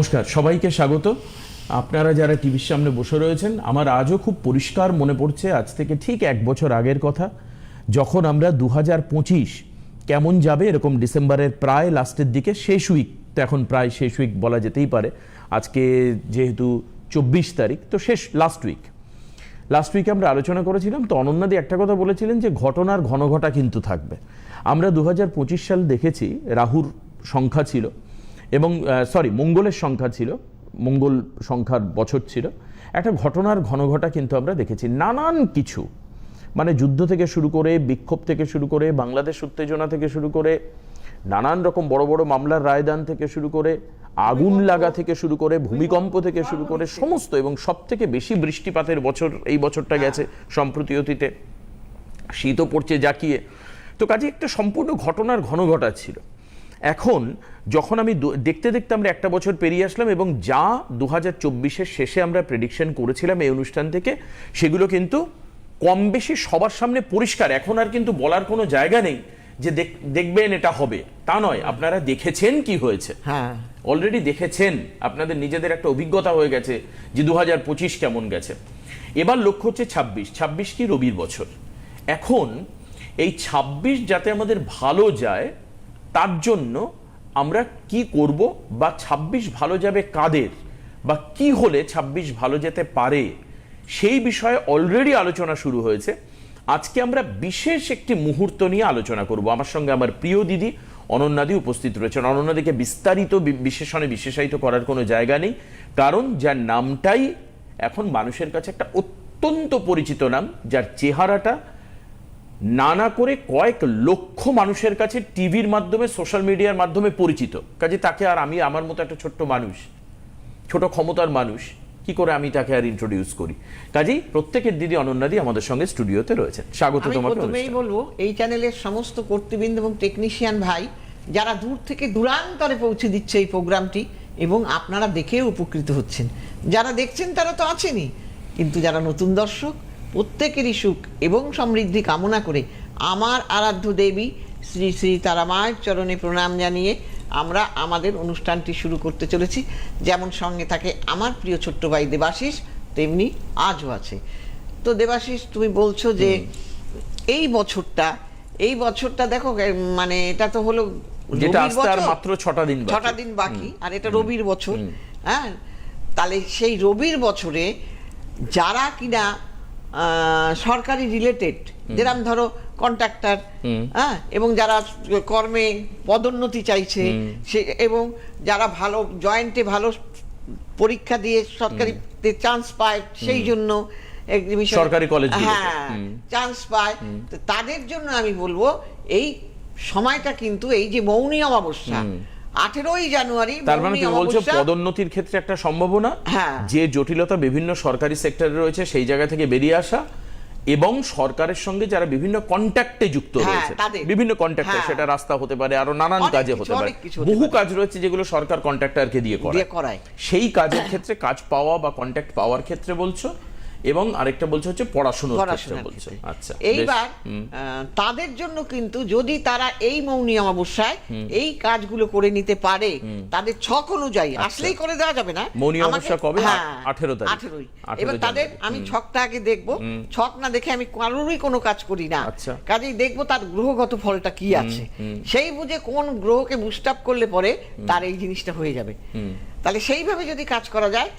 নমস্কার, সবাইকে স্বাগত। আপনারা যারা টিভির সামনে বসে রয়েছেন, আমার আজও খুব পরিষ্কার মনে পড়ছে আজ থেকে ঠিক এক বছর আগের কথা, যখন আমরা দু পঁচিশ কেমন যাবে এরকম ডিসেম্বরের প্রায় লাস্টের দিকে, শেষ উইক, তো এখন প্রায় শেষ উইক বলা যেতেই পারে, আজকে যেহেতু চব্বিশ তারিখ, তো শেষ লাস্ট উইক। লাস্ট উইকে আমরা আলোচনা করেছিলাম, তো অনন্যাদি একটা কথা বলেছিলেন যে ঘটনার ঘনঘটা কিন্তু থাকবে। আমরা দু হাজার পঁচিশ সাল দেখেছি, রাহুর সংখ্যা ছিল এবং সরি মঙ্গলের সংখ্যা ছিল, মঙ্গল সংখ্যার বছর ছিল। একটা ঘটনার ঘনঘটা কিন্তু আমরা দেখেছি। নানান কিছু। মানে যুদ্ধ থেকে শুরু করে, বিক্ষোভ থেকে শুরু করে, বাংলাদেশ উত্তেজনা থেকে শুরু করে, নানান রকম বড় বড় মামলার রায়দান থেকে শুরু করে, আগুন লাগা থেকে শুরু করে, ভূমিকম্প থেকে শুরু করে, সমস্ত এবং সব থেকে বেশি বৃষ্টিপাতের বছর, এই বছরটা গেছে সম্প্রতি অতীতে। শীতও পড়ছে জাকিয়ে। তো কাজে একটা সম্পূর্ণ ঘটনার ঘনঘটা ছিল। এখন যখন আমি দেখতে দেখতে আমরা একটা বছর পেরিয়ে আসলাম এবং যা দু হাজার চব্বিশের শেষে আমরা প্রেডিকশন করেছিলাম এই অনুষ্ঠান থেকে সেগুলো কিন্তু কম বেশি সবার সামনে পরিষ্কার। এখন আর কিন্তু বলার কোনো জায়গা নেই যে দেখ- দেখবেন এটা হবে। তা নয় আপনারা দেখেছেন কি হয়েছে। হ্যাঁ। অলরেডি দেখেছেন আপনাদের নিজেদের একটা অভিজ্ঞতা হয়ে গেছে যে দু হাজার পঁচিশ কেমন গেছে। এবার লক্ষ্য হচ্ছে ছাব্বিশ। ছাব্বিশ কি রবির বছর। এখন এই ছাব্বিশ যাতে আমাদের ভালো যায় তার জন্য আমরা কি করব বা ছাব্বিশ ভালো যাবে কাদের বা কি হলে ছাব্বিশ ভালো যেতে পারে? সেই বিষয়ে অলরেডি আলোচনা শুরু হয়েছে। আজকে আমরা বিশেষ একটি মুহূর্ত নিয়ে আলোচনা করব। আমার সঙ্গে আমার প্রিয় দিদি অনন্যাদি উপস্থিত রয়েছেন। অনন্যাদিকে বিস্তারিত বিশেষণে বিশেষায়িত করার কোনো জায়গা নেই, কারণ যার নামটাই এখন মানুষের কাছে একটা অত্যন্ত পরিচিত নাম, যার চেহারাটা নানা করে কয়েক লক্ষ মানুষের কাছে টিভির মাধ্যমে সোশ্যাল মিডিয়ার মাধ্যমে পরিচিত। কাজে তাকে আর আমি আমার মতো একটা ছোট্ট মানুষ ছোট ক্ষমতার মানুষ কি করে আমি তাকে আর ইন্ট্রোডিউস করি? কাজেই প্রত্যেকের দিদি অনন্যাদি আমাদের সঙ্গে স্টুডিওতে রয়েছেন। স্বাগত তোমাকে প্রথমেই বলব এই চ্যানেলের সমস্ত কর্তৃবৃন্দ এবং টেকনিশিয়ান ভাই যারা দূর থেকে দূরান্তরে পৌঁছে দিচ্ছে এই প্রোগ্রামটি এবং আপনারা দেখেও উপকৃত হচ্ছেন। যারা দেখছেন তারা তো আছেনই কিন্তু যারা নতুন দর্শক প্রত্যেকেরই সুখ এবং সমৃদ্ধি কামনা করে আমার আরাধ্য দেবী শ্রী শ্রী তারা মায়ের চরণে প্রণাম জানিয়ে আমরা আমাদের অনুষ্ঠানটি শুরু করতে চলেছি। যেমন সঙ্গে থাকে আমার প্রিয় ছোট্ট ভাই দেবাশিস তেমনি আজও আছে। তো দেবাশিস তুমি বলছো যে এই বছরটা এই বছরটা দেখো মানে এটা তো হলো যেটা রবির আসতে আর মাত্র ছটা দিন বাকি। ছটা দিন বাকি আর এটা রবির বছর। হ্যাঁ তাহলে সেই রবির বছরে যারা কিনা সরকারি রিলেটেড যেরকম ধরো কন্ট্রাক্টর হ্যাঁ এবং যারা কর্মে পদোন্নতি চাইছে সে এবং যারা ভালো জয়েন্টে ভালো পরীক্ষা দিয়ে সরকারি চান্স পায় সেই জন্য সরকারি কলেজগুলোতে। হ্যাঁ চান্স পায়। তো তাদের জন্য আমি বলব এই সময়টা কিন্তু এই যে মৌনী অমাবস্যা আঠেরোই জানুয়ারি তার মানে তুমি বলছো পদোন্নতির ক্ষেত্রে একটা সম্ভাবনা? হ্যাঁ। যে জটিলতা বিভিন্ন সরকারি সেক্টরে রয়েছে সেই জায়গা থেকে বেরিয়ে আসা এবং সরকারের সঙ্গে যারা বিভিন্ন কন্ট্যাক্টে যুক্ত হ্যাঁ, রয়েছে বিভিন্ন কন্ট্যাক্টে। সেটা রাস্তা হতে পারে আরও নানান কাজে হতে পারে। বহু কাজ রয়েছে যেগুলো সরকার কন্ট্রাক্টরকে দিয়ে করায়। সেই কাজের ক্ষেত্রে কাজ পাওয়া বা কন্ট্যাক্ট পাওয়ার ক্ষেত্রে বলছো? এবং আরেকটা বলছো হচ্ছে পড়াশোনার ক্ষেত্রে পড়াশোনার বলছো। আচ্ছা এইবার তাদের জন্য কিন্তু যদি তারা এই মৌনী অমাবস্যায় এই কাজগুলো করে নিতে পারে তাদের ছক অনুযায়ী আসলেই করে দেওয়া যাবে না? আচ্ছা। মৌনী অমাবস্যা কবে? হ্যাঁ, 18 তারিখ। 18 এবার তাদের আমি ছকটা আগে দেখব। ছক না দেখে আমি কারোরই কোনো কাজ করি না। আচ্ছা। কাজেই দেখব তার গ্রহগত ফলটা কি আছে। সেই বুঝে কোন গ্রহকে বুস্ট আপ করলে পরে তার এই জিনিসটা হয়ে যাবে। তাহলে সেইভাবে যদি কাজ করা যায়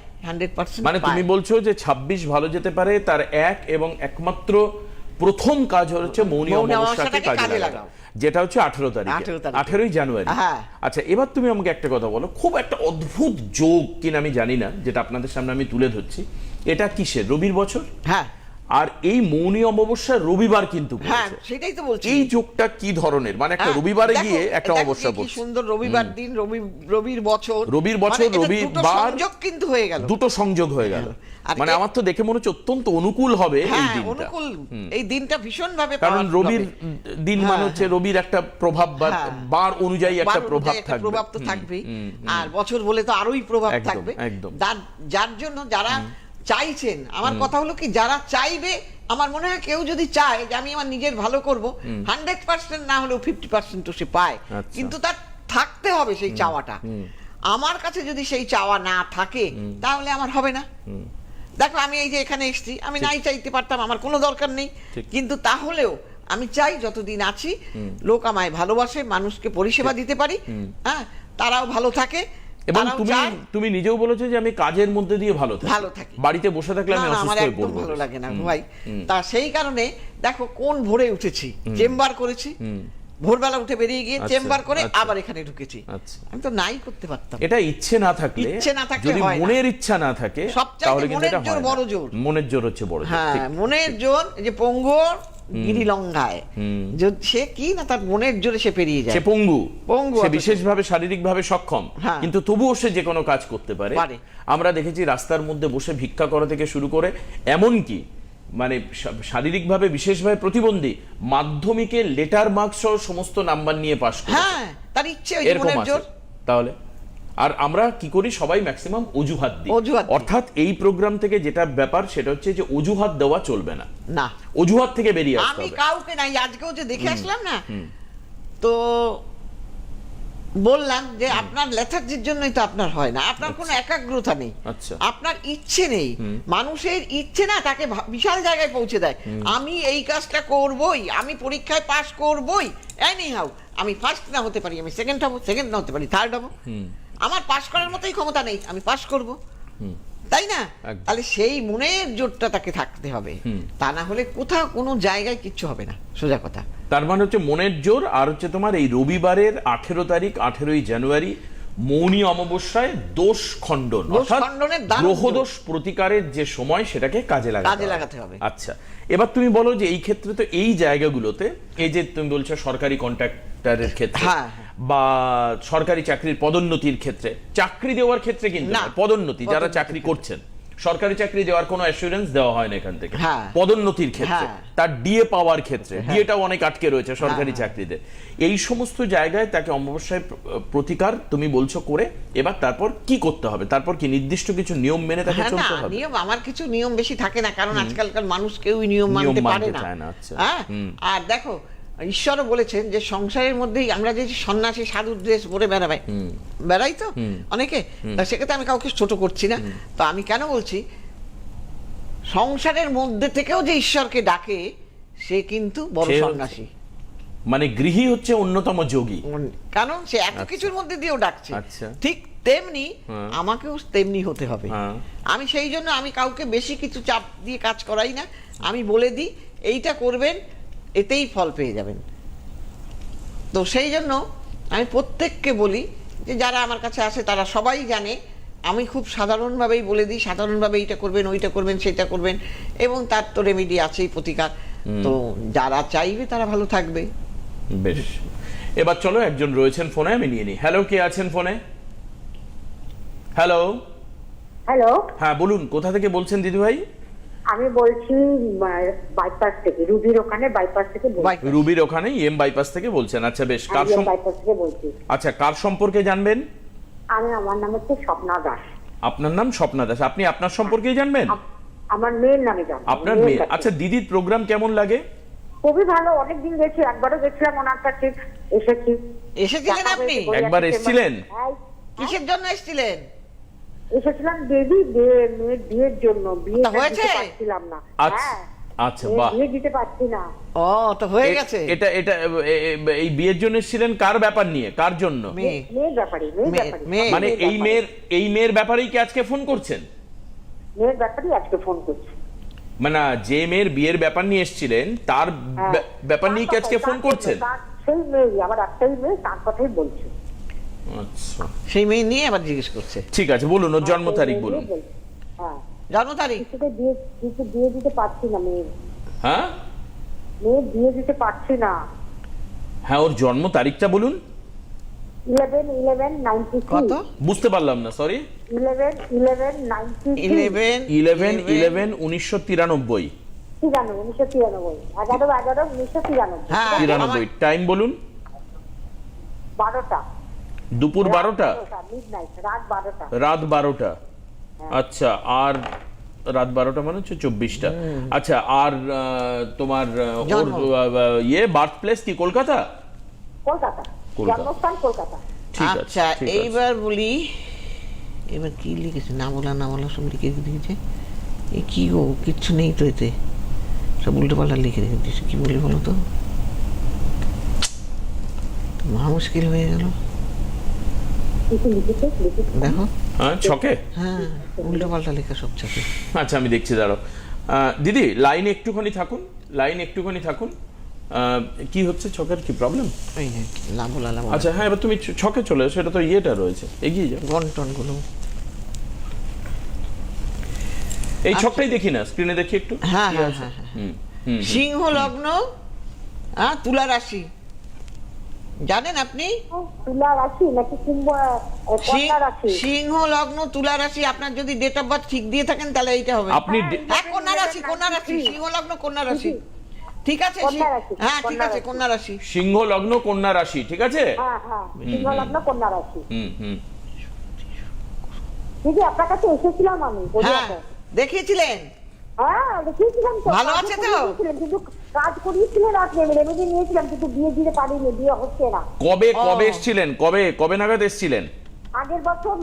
মানে তুমি বলছো যে 26 ভালো যেতে পারে তার এক এবং একমাত্র প্রথম কাজ হচ্ছে মৌনী অমাবস্যাকে কাজে লাগাও। যেটা হচ্ছে আঠেরো তারিখ। 18 আঠেরোই জানুয়ারি। হ্যাঁ। আচ্ছা এবার তুমি আমাকে একটা কথা বলো। খুব একটা অদ্ভুত যোগ কিনা আমি জানি না যেটা আপনাদের সামনে আমি তুলে ধরছি। এটা কিসের? রবির বছর? হ্যাঁ। আর এই মৌনী অমাবস্যা রবিবার কিন্তু হ্যাঁ সেটাই তো বলছি। এই যোগটা কি ধরনের? মানে একটা হ্যাঁ, রবিবারে গিয়ে একটা অমাবস্যা পড়ছে। সুন্দর রবিবার দিন রবি রবির বছর। রবির বছর, মানে এটা রবিবার- সংযোগ কিন্তু হয়ে গেল। দুটো সংযোগ হয়ে গেল। মানে আমার তো দেখে মনে হচ্ছে অত্যন্ত অনুকূল হবে এই হ্যাঁ দিনটা। অনুকূল। এই দিনটা ভীষণ ভাবে কারণ রবির দিন মানে হচ্ছে রবির একটা প্রভাব বা। বার অনুযায়ী একটা প্রভাব থাকবে। প্রভাব তো থাকবেই। হুম। আর বছর বলে তো আরোই প্রভাব থাকবে। একদম। যার জন্য যারা চাইছেন। আমার কথা হলো কি যারা চাইবে আমার মনে হয় কেউ যদি চায় যে আমি আমার নিজের ভালো করব হান্ড্রেড পার্সেন্ট না হলেও ফিফটি পার্সেন্ট তো সে পায়। আচ্ছা। কিন্তু তার থাকতে হবে সেই চাওয়াটা। আমার কাছে যদি সেই চাওয়া না থাকে তাহলে আমার হবে না। দেখো আমি এই যে এখানে এসেছি আমি নাই চাইতে পারতাম আমার কোনো দরকার নেই। কিন্তু তাহলেও আমি চাই যতদিন আছি লোক আমায় ভালোবাসে মানুষকে পরিষেবা দিতে পারি হ্যাঁ তারাও ভালো থাকে। এবং তুমি তুমি নিজেও বলেছ যে আমি কাজের মধ্যে দিয়ে ভালো থাকি। ভালো থাকি। বাড়িতে বসে থাকলে আমি অসুস্থ হয়ে পড়ব। ভালো লাগে না ভাই। তা সেই কারণে দেখো কোন ভোরে উঠেছি? চেম্বার করেছি। ভোরবেলা উঠে বেরিয়ে গিয়ে আচ্ছা, চেম্বার করে আচ্ছা। আবার এখানে ঢুকেছি। আচ্ছা। আমি তো নাই করতে পারতাম। এটা ইচ্ছে না থাকলে ইচ্ছে না থাকলে যদি মনের ইচ্ছা না থাকে তাহলে কিন্তু মনের এটা জোর হয় না। বড় জোর। মনের জোর হচ্ছে বড় জোর হ্যাঁ মনের জোর এই যে পঙ্গুর হুম। সে কি না তার মনের জোরে সে পেরিয়ে যায়। সে পঙ্গু। পঙ্গু সে বিশেষভাবে শারীরিকভাবে সক্ষম। হ্যাঁ। কিন্তু তবুও সে যে কোনো কাজ করতে পারে। আমরা দেখেছি রাস্তার মধ্যে বসে ভিক্ষা করা থেকে শুরু করে এমন কি মানে শারীরিকভাবে বিশেষভাবে প্রতিবন্ধী মাধ্যমিকে লেটার মার্কস সহ সমস্ত নাম্বার নিয়ে পাশ করে হ্যাঁ তার ইচ্ছে এরকম তাহলে? আর আমরা কি করি? সবাই ম্যাক্সিমাম অজুহাত দিই। অর্থাৎ এই প্রোগ্রাম থেকে যেটা ব্যাপার সেটা হচ্ছে যে অজুহাত দেওয়া চলবে না। না। অজুহাত থেকে বেরিয়ে আসতে হবে। আমি কাউকে নাই আজকেও যে দেখে আসলাম না তো বললাম যে আপনার লেথার্জির জন্যই তো আপনার হয় না। আপনার কোনো একাগ্রতা নেই। আচ্ছা। আপনার ইচ্ছে নেই। মানুষের ইচ্ছে না তাকে বিশাল জায়গায় পৌঁছে দেয়। আমি এই কাজটা করবই আমি পরীক্ষায় পাশ করবই এনি হাউ আমি ফার্স্ট না হতে পারি আমি সেকেন্ড হব সেকেন্ড না হতে পারি থার্ড হব। আমার পাশ করার মতোই ক্ষমতা নেই আমি পাশ করব। তাই না? তাহলে সেই মনের জোরটা তাকে থাকতে হবে। তা না হলে কোথাও কোনো জায়গায় কিচ্ছু হবে না। সোজা কথা। তার মানে হচ্ছে মনের জোর আর হচ্ছে তোমার এই রবিবারের আঠেরো তারিখ আঠেরোই জানুয়ারি মৌনী অমাবস্যায় দোষ খণ্ডন অর্থাৎ গ্রহদোষ প্রতিকারের যে সময় সেটাকে কাজে লাগাতে কাজে লাগাতে হবে। আচ্ছা এবার তুমি বলো যে এই ক্ষেত্রে তো এই জায়গাগুলোতে এই যে তুমি বলছো সরকারি কন্ট্রাক্টরের ক্ষেত্রে হ্যাঁ, হ্যাঁ। বা সরকারি চাকরির পদোন্নতির ক্ষেত্রে চাকরি দেওয়ার ক্ষেত্রে কিন্তু। পদোন্নতি যারা চাকরি করছেন সরকারি চাকরি দেওয়ার কোনো অ্যাসুরেন্স দেওয়া হয় না এখান থেকে। হ্যাঁ। পদোন্নতির ক্ষেত্রে হ্যাঁ। তার ডিএ পাওয়ার ক্ষেত্রে ডিএটাও অনেক আটকে রয়েছে সরকারি হ্যাঁ। চাকরিতে। এই সমস্ত জায়গায় তাকে অমাবস্যায় প্রতিকার তুমি বলছো করে এবার তারপর কি করতে হবে? তারপর কি নির্দিষ্ট কিছু নিয়ম মেনে তাকে হ্যাঁ চলতে হবে? নিয়ম আমার কিছু নিয়ম বেশি থাকে না কারণ আজকালকার মানুষ কেউই নিয়ম মানতে পারে না। আচ্ছা। হ্যাঁ? আর দেখো ঈশ্বরও বলেছেন যে সংসারের মধ্যেই আমরা যে সন্ন্যাসী সাধু ড্রেস পরে বেড়াবাই বেড়াই তো অনেকে। তা সেক্ষেত্রে আমি কাউকে ছোট করছি না। তো আমি কেন বলছি সংসারের মধ্যে থেকেও যে ঈশ্বরকে ডাকে সে কিন্তু বড় সন্ন্যাসী। মানে গৃহী হচ্ছে অন্যতম যোগী। কারণ সে এত কিছুর মধ্যে দিয়েও ডাকছে। আচ্ছা। ঠিক তেমনি হ্যাঁ। আমাকেও তেমনি হতে হবে। হ্যাঁ। আমি সেই জন্য আমি কাউকে বেশি কিছু চাপ দিয়ে কাজ করাই না। আমি বলে দিই এইটা করবেন এতেই ফল পেয়ে যাবেন। তো সেই জন্য আমি প্রত্যেককে বলি যে যারা আমার কাছে আসে তারা সবাই জানে আমি খুব সাধারণভাবেই বলে দিই সাধারণভাবে এইটা করবেন ওইটা করবেন সেটা করবেন এবং তার তো রেমেডি আছেই প্রতিকার। তো যারা চাইবে তারা ভালো থাকবে। বেশ। এবার চলো একজন রয়েছেন ফোনে আমি নিয়ে নিই। হ্যালো কে আছেন ফোনে? হ্যালো হ্যালো হ্যাঁ বলুন কোথা থেকে বলছেন দিদি ভাই আমি বলছি বাইপাস থেকে রুবির ওখানে বাইপাস থেকে বলছি। রুবির ওখানে এম বাইপাস থেকে বলছেন। আচ্ছা বেশ কার সম- বাইপাস থেকে বলছি। আচ্ছা কার সম্পর্কে জানবেন? আমি আমার নাম হচ্ছে স্বপ্না দাস। আপনার নাম স্বপ্না দাস। আপনি আপনার সম্পর্কেই জানবেন? আমার মেয়ের নামে জানো আপনার মেয়ে আচ্ছা দিদির প্রোগ্রাম কেমন লাগে? খুবই ভালো অনেকদিন গেছি একবারও গেছিলাম ওনার কাছে এসেছি। এসেছিলেন আপনি? একবার এসেছিলেন? হ্যাঁ, কিসের জন্য এসেছিলেন? এসেছিলাম বেবি মেয়ের বিয়ের জন্য। বিয়ে হয়েছে? পারছিলাম না। আচ্ছা হ্যাঁ। আচ্ছা বাহ। বিয়ে দিতে পারছি না। ও তো হয়ে গেছে। এটা এটা এই বিয়ের জন্য এসেছিলেন কার ব্যাপার নিয়ে? কার জন্য? মেয়ের ব্যাপারে মেয়ের ব্যাপারে মানে এই মেয়ের এই মেয়ের ব্যাপারেই কি আজকে ফোন করছেন? মেয়ের ব্যাপারে আজকে ফোন করছি। মানে যে মেয়ের বিয়ের ব্যাপার নিয়ে এসেছিলেন তার হ্যাঁ। ব্যাপার নিয়ে কি আজকে ফোন করছেন? সেই মেয়ে আমার একটাই মেয়ে তার কথাই বলছি। আচ্ছা। সেই মেয়ে নিয়ে আবার জিজ্ঞেস করছে। ঠিক আছে বলুন ওর জন্ম তারিখ বলুন। হ্যাঁ। জন্ম তারিখ? কিছু বিয়ে দিতে পারছি না মেয়ের। হ্যাঁ? মেয়ের বিয়ে দিতে পারছি না। হ্যাঁ ওর জন্ম তারিখটা বলুন। কত? বুঝতে পারলাম না sorry eleven eleven ninety eleven eleven eleven. উনিশশো তিরানব্বই। তিরানব্বই উনিশশো এগারো এগারো উনিশশো হ্যাঁ তিরানব্বই। টাইম বলুন। বারোটা। দুপুর বারোটা? রাত বারোটা। আচ্ছা আর রাত বারোটা মানে হচ্ছে চব্বিশটা। আচ্ছা আর আহ, তোমার ওর ইয়ে বার্থ প্লেস কি কলকাতা? আচ্ছা এইবার বলি এবার কি লিখেছে? না বলা না বলা সব লিখে দিয়েছে। এ কি গো কিচ্ছু নেই তো এতে। সব উল্টো পাল্টা লিখে রেখে দিয়েছে। কি বলি বলো তো? মহা মুশকিল হয়ে গেল। দেখো। হ্যাঁ ছকে? হ্যাঁ উল্টো পাল্টা লেখা সব চাপে আচ্ছা আমি দেখছি দাঁড়াও। দিদি লাইনে একটুখানি থাকুন লাইন একটুখানি থাকুন। কি হচ্ছে ছকের কি প্রবলেম আচ্ছা হ্যাঁ এবার তুমি ছকে চলে এসো এটা তো ইয়েটা রয়েছে। এগিয়ে যাও। গন্টনগুলো এই ছকটাই দেখি না স্ক্রিনে দেখি একটু? হ্যাঁ, হ্যাঁ, হ্যাঁ, হ্যাঁ। হুম, হুম, হুম। সিংহ লগ্ন হ্যাঁ তুলা রাশি। জানেন আপনি? তুলা রাশি নাকি কুম্ভ আহ, কন্যা রাশি? সিং- সিংহ লগ্ন তুলা রাশি আপনার যদি ডেট অফ বার্থ ঠিক দিয়ে থাকেন তাহলে এইটা হবে। আপনি হ্যাঁ কন্যা রাশি কন্যা রাশি সিংহ লগ্ন কন্যা রাশি। ঠিক আছে হ্যাঁ ঠিক আছে। কন্যা রাশি। সিংহ লগ্ন কন্যা রাশি ঠিক আছে? হ্যাঁ হ্যাঁ সিংহ লগ্ন কন্যা রাশি। হুম হুম। দিদি আপনার কাছে এসেছিলাম আমি হ্যাঁ দেখিয়েছিলেন? হ্যাঁ দেখিয়েছিলাম তো। ভালো আছে তো? কিন্তু কাজ করিয়েছিলেন আপনি আমি রেমেডি নিয়েছিলাম কিন্তু বিয়ে দিতে পারিনি বিয়ে হচ্ছে না। কবে কবে এসছিলেন? কবে কবে নাগাদ এসছিলেন? আগের বছর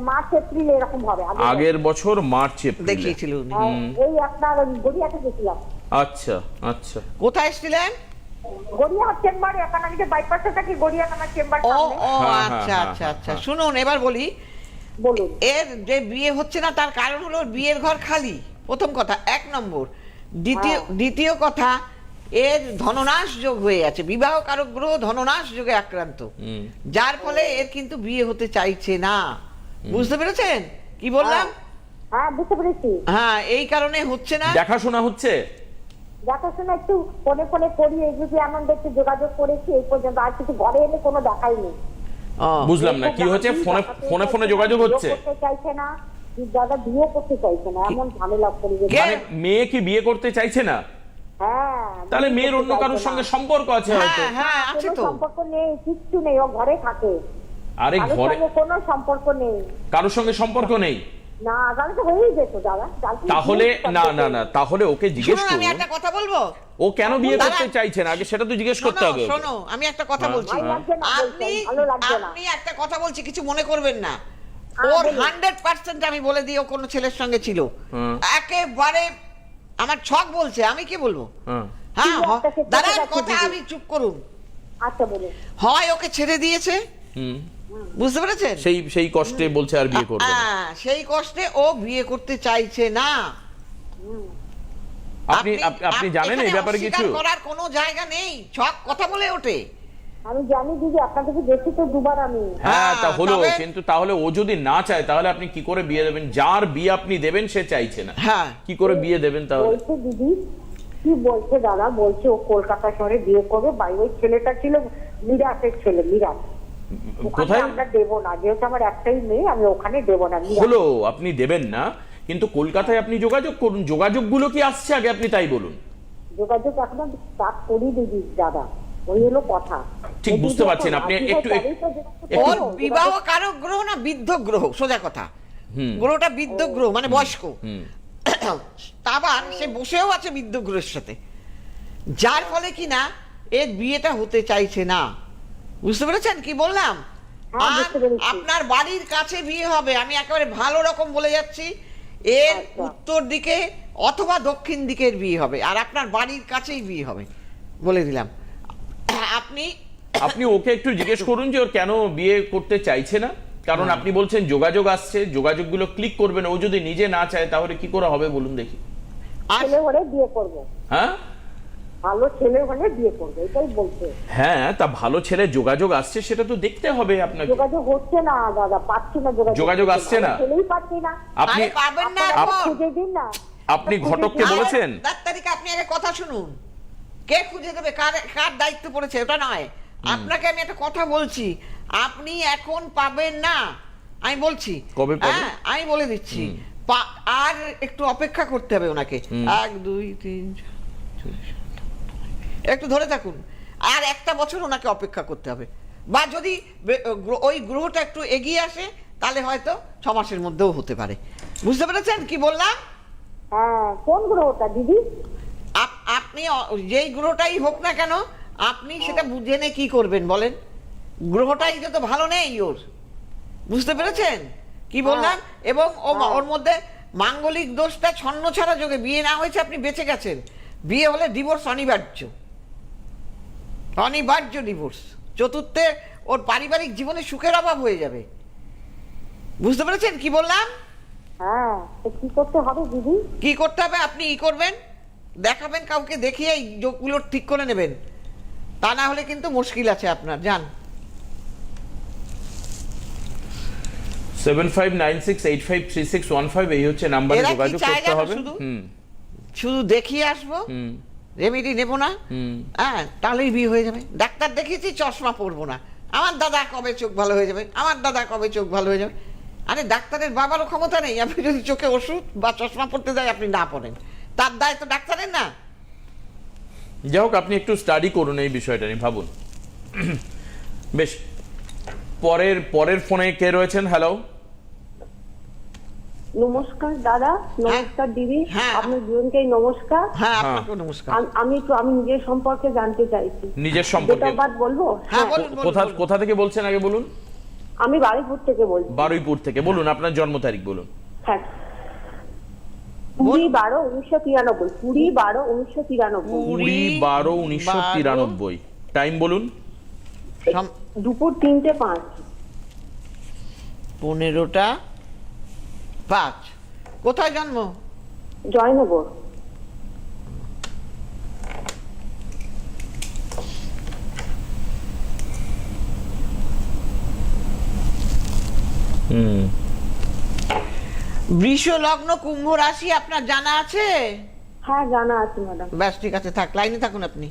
মার্চ এপ্রিল এরকম হবে। আগের আগের বছর। মার্চ এপ্রিলে। দেখিয়েছিল উনি। হ্যাঁ, এই আপনার গড়িয়াতে গেছিলাম। আচ্ছা আচ্ছা। কোথায় এসেছিলেন? চেম্বারে এখন আমি যে বাইপাসে থাকি চেম্বার ও ও হ্যাঁ, হ্যাঁ, আচ্ছা আচ্ছা আচ্ছা। শুনুন এবার বলি। বলুন। এর যে বিয়ে হচ্ছে না তার কারণ হলো বিয়ের ঘর খালি। প্রথম কথা এক নম্বর দ্বিতীয় হ্যাঁ। দ্বিতীয় কথা এর ধননাশ যোগ হয়ে আছে বিবাহ কারক গ্রহ ধননাশ যোগে আক্রান্ত। যার ফলে এর কিন্তু বিয়ে হতে চাইছে না। বুঝতে পেরেছেন? কি বললাম? হ্যাঁ বুঝতে পেরেছি। হ্যাঁ এই কারণে হচ্ছে না দেখাশোনা হচ্ছে? দেখাশোনা একটু ফোনে ফোনে করি এগুলি আনন্দ একটু যোগাযোগ করেছি এই পর্যন্ত আর কিছু ঘরে এলে কোনো দেখাইনি ও, বুঝলাম না কি হচ্ছে? ফোনে ফোনে ফোনে যোগাযোগ হচ্ছে? চাইছে না। দাদা বিয়ে করতে চাইছে না এমন ঝামেলা করে মানে মেয়ে কি বিয়ে করতে চাইছে না? হ্যাঁ তাহলে মেয়ের অন্য কারোর সঙ্গে সম্পর্ক আছে হয়তো। হ্যাঁ হ্যাঁ আছে তো। সম্পর্ক নেই কিচ্ছু নেই ও ঘরে থাকে। আরে ঘরে কোনো সম্পর্ক নেই। কারোর সঙ্গে সম্পর্ক নেই? না তাহলে তো হয়েই যেত দাদা। তাহলে তো তাহলে বিয়ে না না না তাহলে ওকে জিজ্ঞেস শুনুন আমি একটা কথা বলব? ও কেন বিয়ে। করতে চাইছে না? আগে সেটা তো জিজ্ঞেস করতে হবে শোনো আমি একটা কথা হ্যাঁ, বলছি। আপনি ভালো লাগছে না। আপনি একটা কথা বলছি কিছু মনে করবেন না। হ্যাঁ, ওর হান্ড্রেড পার্সেন্ট আমি বলে দিই ও কোনো ছেলের সঙ্গে ছিল। একেবারে আমার ছক বলছে আমি কি বলব? হ্যাঁ হ্যাঁ দাঁড়ান কথা আমি চুপ করুন। আচ্ছা হয় ওকে ছেড়ে দিয়েছে? হুম। বুঝতে পেরেছেন? সেই সেই কষ্টে বলছে আর বিয়ে করবে হ্যাঁ, সেই কষ্টে ও বিয়ে করতে চাইছে না। আপনি আপনি জানেন এই ব্যাপারে কিছু? করার কোনো জায়গা নেই ছক কথা বলে ওঠে। আমি জানি দিদি দেখি তো দুবার আমি। হ্যাঁ তা হ্যাঁ, হলো কিন্তু তাহলে ও যদি না চায় তাহলে আপনি কি করে বিয়ে দেবেন? যার বিয়ে আপনি দেবেন সে চাইছে না। হ্যাঁ। কি করে বিয়ে দেবেন তাহলে? বলছে দিদি কি বলছে দাদা? বলছে ও কলকাতা শহরে বিয়ে করবে। বাড়ি ওই ছেলেটা ছিল মিরাটের ছেলে মিরাট কোথায়? আমরা দেবো না। যেহেতু আমার একটাই মেয়ে আমি ওখানে দেবো না হলো আপনি দেবেন না কিন্তু কলকাতায় আপনি যোগাযোগ করুন। যোগাযোগগুলো কি আসছে আগে আপনি তাই বলুন। যোগাযোগ এখনও স্টার্ট করি দিদি দাদা। ওই হলো কথা। ঠিক বুঝতে পারছেন, আপনি একটু- ওর বিবাহ গ্রহ না বৃদ্ধ গ্রহ সোজা কথা। গ্রহটা বৃদ্ধ গ্রহ মানে বয়স্ক। আবার সে বসেও আছে বৃদ্ধ গ্রহের সাথে। যার ফলে কি না এর বিয়েটা হতে চাইছে না। বুঝতে পেরেছেন কি বললাম? হ্যাঁ, আর আপনার বাড়ির কাছে বিয়ে হবে আমি একেবারে ভালো রকম বলে যাচ্ছি। এর আচ্ছা। উত্তর দিকে অথবা দক্ষিণ দিকের বিয়ে হবে আর আপনার বাড়ির কাছেই বিয়ে হবে বলে দিলাম। আপনি আপনি ওকে একটু জিজ্ঞেস করুন যে ওর কেন বিয়ে করতে চাইছে না। কারণ আপনি বলছেন যোগাযোগ আসছে যোগাযোগগুলো ক্লিক করবেন ও যদি নিজে না চায় তাহলে কি করে হবে বলুন দেখি। ছেলে হলে বিয়ে করব। হ্যাঁ? ভালো ছেলে হলে বিয়ে করব এটাই বলছে। হ্যাঁ তা ভালো ছেলে যোগাযোগ আসছে সেটা তো দেখতে হবে আপনাকে। যোগাযোগ হচ্ছে না দাদা পাচ্ছি না যোগাযোগ। যোগাযোগ আসছে না? ছেলেই পাচ্ছি না। আপনি পাবেন না আপনারা খুঁজে দিন না। আপনি ঘটককে বলেছেন? ডাক্তারিকে আপনি আগে কথা শুনুন। কে খুঁজে দেবে? কার কার দায়িত্ব পড়েছে? ওটা নয়। আপনাকে আমি একটা কথা বলছি। আপনি এখন পাবেন না। আমি বলছি। কবে হ্যাঁ আমি বলে দিচ্ছি। আর একটু অপেক্ষা করতে হবে ওনাকে। এক দুই তিন একটু ধরে থাকুন। আর একটা বছর ওনাকে অপেক্ষা করতে হবে। বা যদি ওই গ্রহটা একটু এগিয়ে আসে তাহলে হয়তো ছ মাসের মধ্যেও হতে পারে। বুঝতে পেরেছেন কি বললাম? হ্যাঁ কোন গ্রহটা দিদি? আপনি যেই গ্রহটাই হোক না কেন আপনি সেটা বুঝে নে কি করবেন বলেন। গ্রহটাই তো ভালো নেই ওর। বুঝতে পেরেছেন? কি বললাম? এবং ও ওর মধ্যে মাঙ্গলিক দোষটা ছন্ন ছাড়া যোগে বিয়ে না হয়েছে আপনি বেঁচে গেছেন। বিয়ে হলে ডিভোর্স অনিবার্য। অনিবার্য ডিভোর্স চতুর্থে ওর পারিবারিক জীবনে সুখের অভাব হয়ে যাবে। বুঝতে পেরেছেন কি বললাম? হ্যাঁ কি করতে হবে দিদি? কি করতে হবে? আপনি ই করবেন। দেখাবেন কাউকে দেখিয়ে এই যোগগুলো ঠিক করে নেবেন। তা না হলে কিন্তু মুশকিল আছে আপনার যান। Seven five nine six eight five three six one five এই হচ্ছে নাম্বারে যোগাযোগ করতে হবে? শুধু? দেখিয়ে আসব? রেমেডি নেব না? হ্যাঁ তাহলেই বিয়ে হয়ে যাবে। ডাক্তার দেখিয়েছি চশমা পরবো না। আমার দাদা কবে চোখ ভালো হয়ে যাবে? আমার দাদা কবে চোখ ভালো হয়ে যাবে? আরে ডাক্তারের বাবারও ক্ষমতা নেই। আপনি যদি চোখে ওষুধ বা চশমা পড়তে দেয় আপনি না পড়েন। তার দায় তো ডাক্তারের না। যাই হোক আপনি একটু স্টাডি করুন এই বিষয়টা নিয়ে ভাবুন। বেশ পরের পরের ফোনে কে রয়েছেন? হ্যালো নমস্কার দাদা। নমস্কার দিদি। হ্যাঁ। আপনার দুজনকে নমস্কার। হ্যাঁ হ্যাঁ। নমস্কার। আমি একটু আমি নিজের সম্পর্কে জানতে চাইছি। নিজের সম্পর্কে। বলব? হ্যাঁ হ্যাঁ। কোথা কোথা থেকে বলছেন আগে বলুন? আমি বারুইপুর থেকে বলছি। বারুইপুর থেকে। বলুন আপনার জন্ম তারিখ বলুন। হ্যাঁ। কুড়ি বারো উনিশশো তিরানব্বই। কুড়ি বারো উনিশশো তিরানব্বই। কুড়ি বারো উনিশশো তিরানব্বই। টাইম বলুন। দুপুর তিনটে পাঁচ। পনেরোটা পাঁচ। কোথায় জন্ম? জয়নগর। হুম। বৃষ লগ্ন কুম্ভ রাশি আপনার জানা আছে? হ্যাঁ জানা আছে ম্যাডাম। ব্যাস ঠিক আছে থাক লাইনে থাকুন আপনি।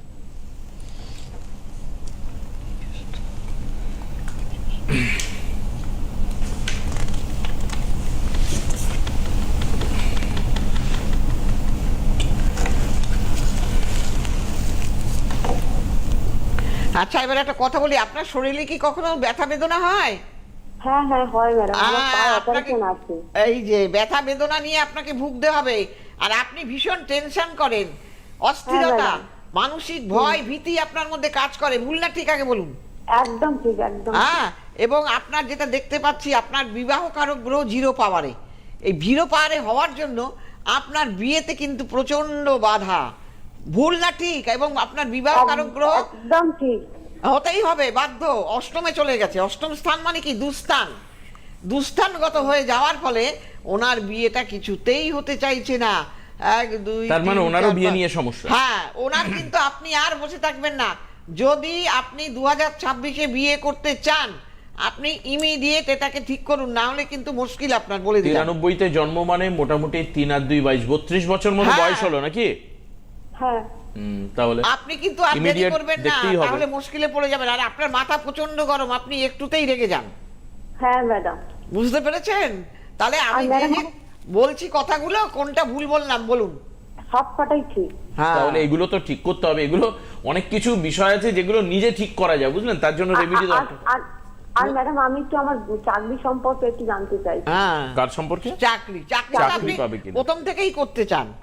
আচ্ছা এবার একটা কথা বলি আপনার শরীরে কি কখনো ব্যথা বেদনা হয়? হ্যাঁ হ্যাঁ হয় ম্যাডাম আমার পায়ে অপারেশন আছে। এই যে ব্যথা বেদনা নিয়ে আপনাকে ভুগতে হবে আর আপনি ভীষণ টেনশন করেন। অস্থিরতা হ্যাঁ, মানসিক ভয় ভীতি আপনার মধ্যে কাজ করে। ভুল না ঠিক আগে বলুন। একদম ঠিক একদম হ্যাঁ এবং আপনার যেটা দেখতে পাচ্ছি আপনার বিবাহ কারক গ্রহ জিরো পাওয়ারে এই জিরো পাওয়ারে হওয়ার জন্য আপনার বিয়েতে কিন্তু প্রচণ্ড বাধা। ভুল না ঠিক এবং আপনার বিবাহ কারক গ্রহ একদম ঠিক। হতেই হবে বাধ্য। অষ্টমে চলে গেছে। অষ্টম স্থান মানে কি? দুস্থান। দুস্থানগত হয়ে যাওয়ার ফলে ওনার বিয়েটা কিছুতেই হতে চাইছে না। এক দুই তার মানে ওনারও বিয়ে নিয়ে সমস্যা। হ্যাঁ ওনার কিন্তু আপনি আর বসে থাকবেন না। যদি আপনি দু হাজার ছাব্বিশে বিয়ে করতে চান আপনি ইমিডিয়েট এটাকে ঠিক করুন না হলে কিন্তু মুশকিল আপনার বলে দিলাম। তিরানব্বইতে জন্ম মানে মোটামুটি তিন আর দুই বাইশ বত্রিশ বছর মতো হ্যাঁ। বয়স হলো নাকি? হ্যাঁ। তাহলে আপনি কিন্তু আর দেরি করবেন না তাহলে মুশকিলে পড়ে যাবেন। আর আপনার মাথা প্রচণ্ড গরম আপনি একটুতেই রেগে যান। হ্যাঁ ম্যাডাম। বুঝতে পেরেছেন? তাহলে আমি যে বলছি কথাগুলো কোনটা ভুল বললাম বলুন। সবকটাই ঠিক। হ্যাঁ। তাহলে এগুলো তো ঠিক করতে হবে। এগুলো অনেক কিছু বিষয় আছে যেগুলো নিজে ঠিক করা যায় বুঝলেন? তার জন্য রেমিডি আর- দরকার। আর- ম্যাডাম আমি একটু আমার চাকরি সম্পর্কে একটু জানতে চাই। হ্যাঁ। কার সম্পর্কে? চাকরি চাকরি চাকরি আপনি প্রথম থেকেই করতে চান।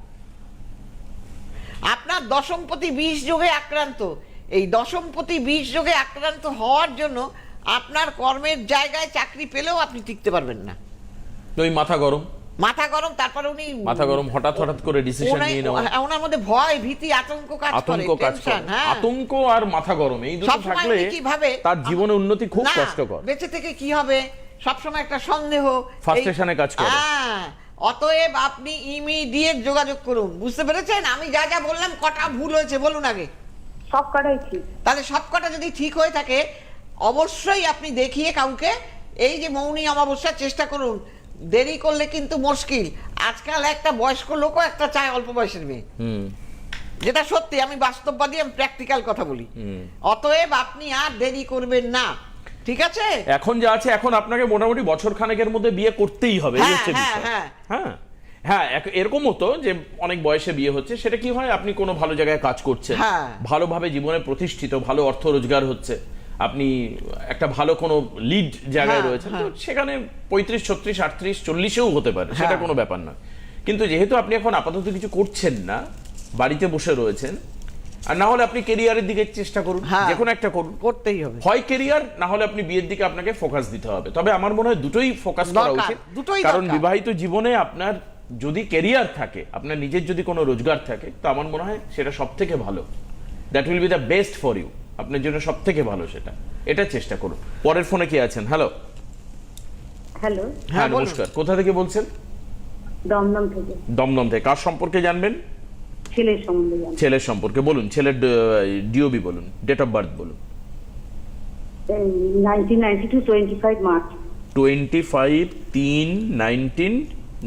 আপনার দশমপতি বিষ যোগে আক্রান্ত। এই দশমপতি বিষ যোগে আক্রান্ত হওয়ার জন্য আপনার কর্মের জায়গায় চাকরি পেলেও আপনি টিকতে পারবেন না। ওই মাথা গরম। মাথা গরম তারপরে উনি মাথা গরম হঠাৎ হঠাৎ করে ডিসিশন নিয়ে নেওয়া। ওনার মধ্যে ভয় ভীতি আতঙ্ক কাজ করে আতঙ্ক কাজ করে। হ্যাঁ। আতঙ্ক আর মাথা গরম এই দুটো থাকলে উনি কি ভাবে তার জীবনে উন্নতি খুব কষ্টকর। বেঁচে থেকে কি হবে? সবসময় একটা সন্দেহ। এ কাজ করে। হ্যাঁ, অতএব আপনি ইমিডিয়েট যোগাযোগ করুন। বুঝতে পেরেছেন? আমি যা যা বললাম কটা ভুল হয়েছে বলুন আগে। সব কটাই ঠিক। তাহলে সবকটা যদি ঠিক হয়ে থাকে অবশ্যই আপনি দেখিয়ে কাউকে এই যে মৌনী অমাবস্যার চেষ্টা করুন। দেরি করলে কিন্তু মুশকিল। আজকাল একটা বয়স্ক লোকও একটা চায় অল্প বয়সের মেয়ে। হুম। যেটা সত্যি আমি বাস্তববাদী আমি প্র্যাকটিক্যাল কথা বলি। অতএব আপনি আর দেরি করবেন না। ঠিক আছে এখন যা আছে এখন আপনাকে মোটামুটি বছর খানেকের মধ্যে বিয়ে করতেই হবে হ্যাঁ, হ্যাঁ, হ্যাঁ। হ্যাঁ হ্যাঁ এরকম হতো যে অনেক বয়সে বিয়ে হচ্ছে সেটা কি হয় আপনি কোনো ভালো জায়গায় কাজ করছেন হ্যাঁ। ভালোভাবে জীবনে প্রতিষ্ঠিত ভালো অর্থ রোজগার হচ্ছে আপনি একটা ভালো কোনো লিড জায়গায় রয়েছেন তো হ্যাঁ। সেখানে পঁয়ত্রিশ ছত্রিশ আটত্রিশ চল্লিশেও হতে পারে সেটা। কোনো ব্যাপার না কিন্তু যেহেতু আপনি এখন আপাতত কিছু করছেন না বাড়িতে বসে রয়েছেন আর না হলে আপনি কেরিয়ারের দিকে চেষ্টা করুন হ্যাঁ। যে কোনো একটা করুন। করতেই হবে। হয় কেরিয়ার না হলে আপনি বিয়ের দিকে আপনাকে ফোকাস দিতে হবে। তবে আমার মনে হয় দুটোই ফোকাস করা উচিত। কারণ বিবাহিত জীবনে আপনার যদি কেরিয়ার থাকে আপনার নিজের যদি কোনো রোজগার থাকে তো আমার মনে হয় সেটা সব থেকে ভালো। That will be the best for you আপনার জন্য সব থেকে ভালো সেটা। এটা চেষ্টা করুন। পরের ফোনে কি আছেন? হ্যালো হ্যালো হ্যাঁ হ্যাঁ, নমস্কার। কোথা থেকে বলছেন? দমদম থেকে। দমদম থেকে। কার সম্পর্কে জানবেন? ছেলের সম্বন্ধে ছেলের সম্পর্কে বলুন ছেলের ডিওবি বলুন ডেট অফ বার্থ বলুন। Nineteen ninety two twenty five March twenty five তিন nineteen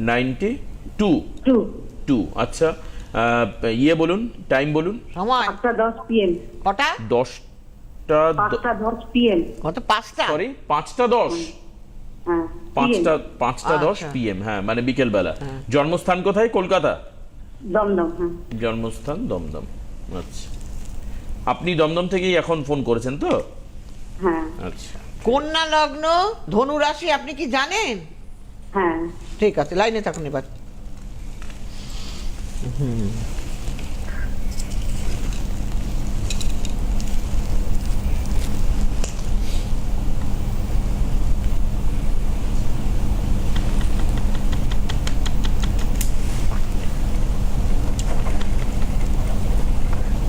ninety two two two আচ্ছা আহ, ইয়ে বলুন টাইম বলুন। সময়। পাঁচটা দশ পিএম কটা? দশটা পাঁচটা দশ পিএম কত? পাঁচটা? সরি পাঁচটা দশ। হ্যাঁ পাঁচটা পাঁচটা দশ আচ্ছা। পিএম হ্যাঁ মানে বিকেল বেলা জন্মস্থান কোথায়? কলকাতা। দমদম হ্যাঁ। জন্মস্থান দমদম আচ্ছা। আপনি দমদম থেকেই এখন ফোন করেছেন তো? হ্যাঁ। আচ্ছা। কন্যা লগ্ন ধনু রাশি আপনি কি জানেন? হ্যাঁ। ঠিক আছে লাইনে থাকুন এবার।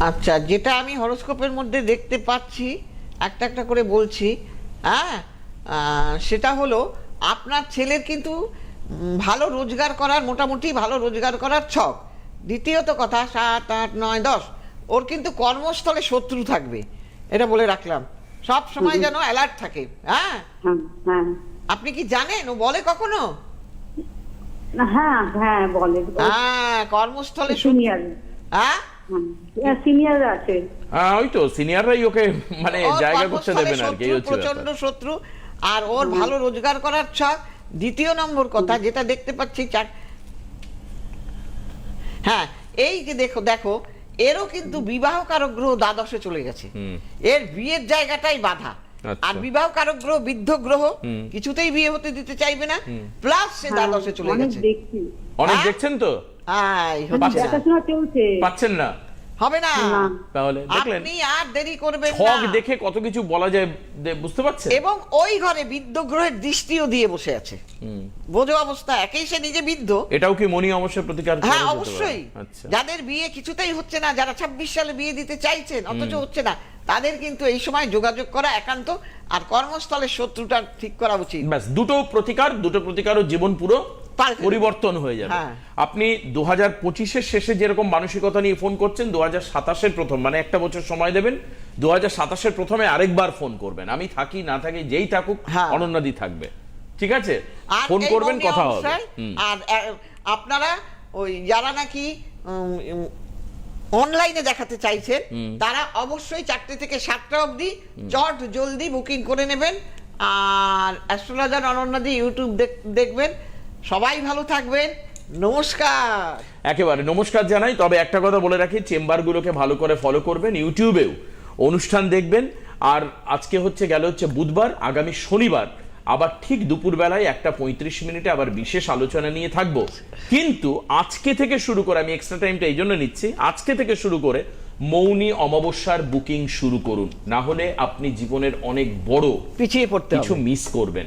আচ্ছা যেটা আমি হরোস্কোপের মধ্যে দেখতে পাচ্ছি একটা একটা করে বলছি হ্যাঁ? সেটা হলো আপনার ছেলের কিন্তু ভালো রোজগার করার মোটামুটি ভালো রোজগার করার ছক। দ্বিতীয়ত কথা সাত আট নয় দশ ওর কিন্তু কর্মস্থলে শত্রু থাকবে। এটা বলে রাখলাম। সব সময় যেন অ্যালার্ট থাকে হ্যাঁ? হ্যাঁ হ্যাঁ। আপনি কি জানেন? ও বলে কখনো? হ্যাঁ হ্যাঁ বলে হ্যাঁ কর্মস্থলে শুনি হ্যাঁ? সিনিয়র আছে। ওই তো সিনিয়ররাই ওকে মানে জায়গা করতে আর কি প্রচণ্ড শত্রু আর ওর ভালো রোজগার করার ছক দ্বিতীয় নম্বর কথা যেটা দেখতে পাচ্ছি চাক হ্যাঁ এই যে দেখো দেখো এরও কিন্তু বিবাহ কারক গ্রহ দ্বাদশে চলে গেছে। এর বিয়ের জায়গাটাই বাধা। আচ্ছা। আর বিবাহ কারক গ্রহ বৃদ্ধ গ্রহ কিছুতেই বিয়ে হতে দিতে চাইবে না। প্লাস সে দ্বাদশে চলে হ্যাঁ, গেছে। অনেক হ্যাঁ? দেখছেন তো? চলছে। পাচ্ছেন না? হবে না। তাহলে আপনি আর দেরি করবেন না। দেখে কত কিছু বলা যায় বুঝতে পারছেন? এবং ওই ঘরে বিদ্ধ গ্রহের দৃষ্টিও দিয়ে বসে আছে। বোঝো অবস্থা একেই সে নিজে বিদ্ধ। এটাও কি মনি অবশ্যই প্রতিকার করে হ্যাঁ অবশ্যই। আচ্ছা। যাদের বিয়ে কিছুতেই হচ্ছে না যারা ছাব্বিশ সালে বিয়ে দিতে চাইছেন অথচ হচ্ছে না তাদের কিন্তু এই সময় যোগাযোগ করা একান্ত আর কর্মস্থলের শত্রুটা ঠিক করা উচিত। ব্যাস দুটো প্রতিকার দুটো প্রতিকারও জীবন পুরো। পরিবর্তন হয়ে যাবে। হ্যাঁ। আপনি দু হাজার পঁচিশের শেষে যেরকম মানসিকতা নিয়ে ফোন করছেন দু হাজার সাতাশের প্রথম মানে একটা বছর সময় দেবেন দু হাজার সাতাশের প্রথমে আরেকবার ফোন করবেন। আমি থাকি না থাকি যেই থাকুক হ্যাঁ। অনন্যাদি থাকবে। ঠিক আছে? ফোন করবেন কথা হবে। আর আপনারা ওই যারা নাকি অনলাইনে দেখাতে চাইছেন তারা অবশ্যই চারটে থেকে সাতটা অবধি চট জলদি বুকিং করে নেবেন। আর অ্যাস্ট্রোলজার অনন্যাদি ইউটিউব দেখবেন। সবাই ভালো থাকবেন। নমস্কার। একেবারে নমস্কার জানাই। তবে একটা কথা বলে রাখি চেম্বারগুলোকে ভালো করে ফলো করবেন ইউটিউবেও অনুষ্ঠান দেখবেন। আর আজকে হচ্ছে গেল হচ্ছে বুধবার আগামী শনিবার। আবার ঠিক দুপুরবেলায় একটা পঁয়ত্রিশ মিনিটে আবার বিশেষ আলোচনা নিয়ে থাকব। কিন্তু আজকে থেকে শুরু করে আমি এক্সট্রা টাইমটা এই জন্য নিচ্ছি আজকে থেকে শুরু করে মৌনি অমাবস্যার বুকিং শুরু করুন। না হলে আপনি জীবনের অনেক বড় পিছিয়ে পড়তে কিছু মিস করবেন।